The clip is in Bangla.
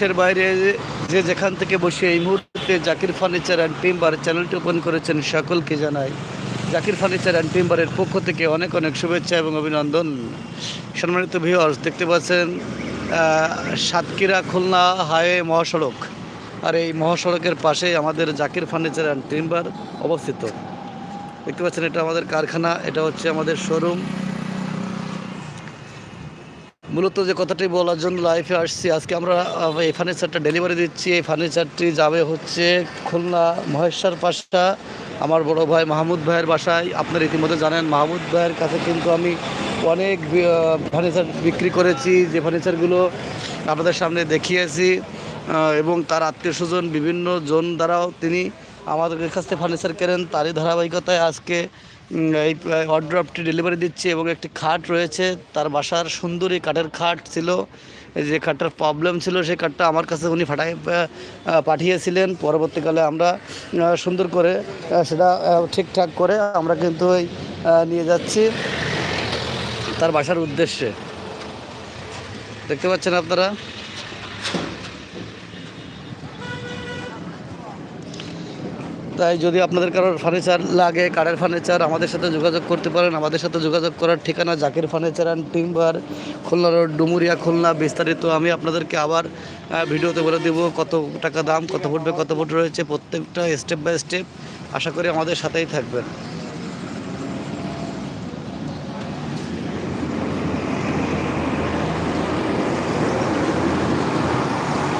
দেশের বাইরে যে যেখান থেকে বসে এই মুহূর্তে জাকির ফার্নিচার অ্যান্ড টিম্বার চ্যানেলটি ওপেন করেছেন সকলকে জানাই। জাকির ফার্নিচার অ্যান্ড টিম্বারের পক্ষ থেকে অনেক অনেক শুভেচ্ছা এবং অভিনন্দন। সম্মানিত ভিউয়ার্স দেখতে পাচ্ছেন সাতক্ষীরা খুলনা হাইওয়ে মহাসড়ক। আর এই মহাসড়কের পাশে আমাদের জাকির ফার্নিচার অ্যান্ড টিম্বার অবস্থিত। দেখতে পাচ্ছেন, এটা আমাদের কারখানা, এটা হচ্ছে আমাদের শোরুম মূলত যে কথাটি বলার জন্য লাইফে আসছি, আজকে আমরা এই ফার্নিচারটা ডেলিভারি দিচ্ছি। এই ফার্নিচারটি যাবে হচ্ছে খুলনা মহেশ্বর পাশা, আমার বড় ভাই মাহমুদ ভাইয়ের বাসায়। আপনারা ইতিমধ্যে জানেন, মাহমুদ ভাইয়ের কাছে কিন্তু আমি অনেক ফার্নিচার বিক্রি করেছি। যে ফার্নিচারগুলো আপনাদের সামনে দেখিয়েছি এবং তার আত্মীয় স্বজন বিভিন্ন জন দ্বারাও তিনি আমাদের কাছ থেকে ফার্নিচার কেনেন। তারই ধারাবাহিকতায় আজকে এই অর্ডারটি ডেলিভারি দিচ্ছি এবং একটি খাট রয়েছে। তার বাসার সুন্দরী কাঠের খাট ছিল। যে খাটটার প্রবলেম ছিল সেই খাটটা আমার কাছে উনি ফাটাই পাঠিয়েছিলেন। পরবর্তীকালে আমরা সুন্দর করে সেটা ঠিকঠাক করে আমরা কিন্তু ওই নিয়ে যাচ্ছি তার বাসার উদ্দেশ্যে। দেখতে পাচ্ছেন আপনারা? তাই যদি আপনাদের কারোর ফার্নিচার লাগে কাঠের ফার্নিচার আমাদের সাথে যোগাযোগ করতে পারেন। আমাদের সাথে যোগাযোগ করার ঠিকানা Zakir furniture and timber Khulna road Dumuria, Khulna, বিস্তারিত আমি আপনাদেরকে আবার ভিডিওতে বলে দেবো কত টাকা দাম, কত ফুটবে, কত ফুট রয়েছে। প্রত্যেকটা স্টেপ বাই স্টেপ আশা করি আমাদের সাথেই থাকবেন।